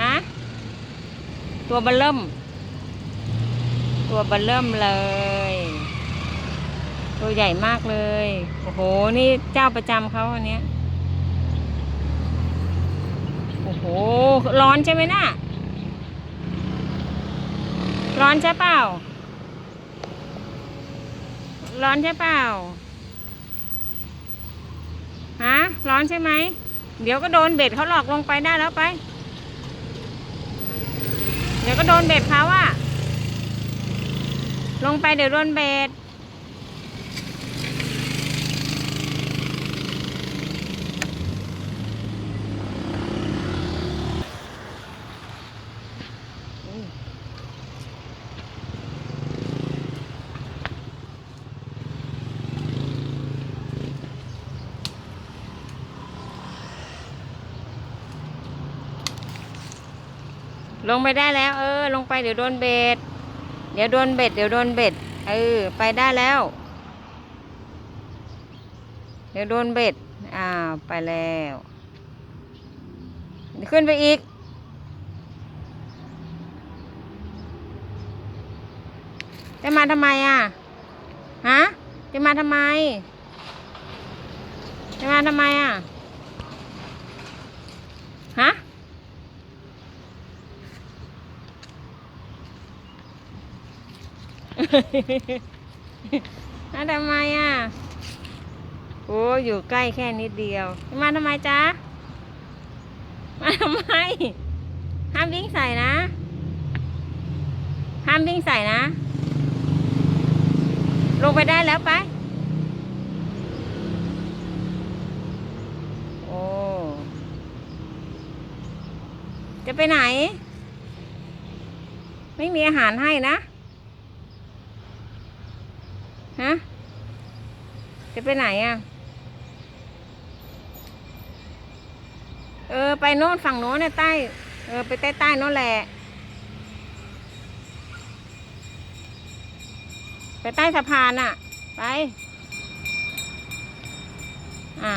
ฮะ ตัวเบลเริ่ม ตัวเบลเริ่มเลย ตัวใหญ่มากเลย โอ้โห นี่เจ้าประจำเขาอันเนี้ย โอ้โห ร้อนใช่ไหมน่ะ ร้อนใช่เปล่า ร้อนใช่เปล่า ฮะ ร้อนใช่ไหมเดี๋ยวก็โดนเบ็ดเขาหลอกลงไปได้แล้วไป เดี๋ยวก็โดนเบ็ดเขาอะลงไปเดี๋ยวโดนเบ็ด ลงไปได้แล้ว เออ ลงไปเดี๋ยวโดนเบ็ด เดี๋ยวโดนเบ็ด เดี๋ยวโดนเบ็ด เออ ไปได้แล้ว เดี๋ยวโดนเบ็ด อ้าว ไปแล้ว ขึ้นไปอีก จะมาทำไมอะ ฮะ จะมาทำไม จะมาทำไมอะฮะ มาทำไมอะ โอ้อยู่ใกล้แค่นิดเดียว มาทำไมจ๊ะ มาทำไม ห้ามวิ่งใส่นะ ห้ามวิ่งใส่นะ ลงไปได้แล้วไป โอ้ จะไปไหน ไม่มีอาหารให้นะ ฮะ จะไปไหนอะ เออ ไปโน่นฝั่งโน้นเนี่ยใต้ เออ ไปใต้ใต้โน่นแหละ ไปใต้สะพานอะ ไป อ่า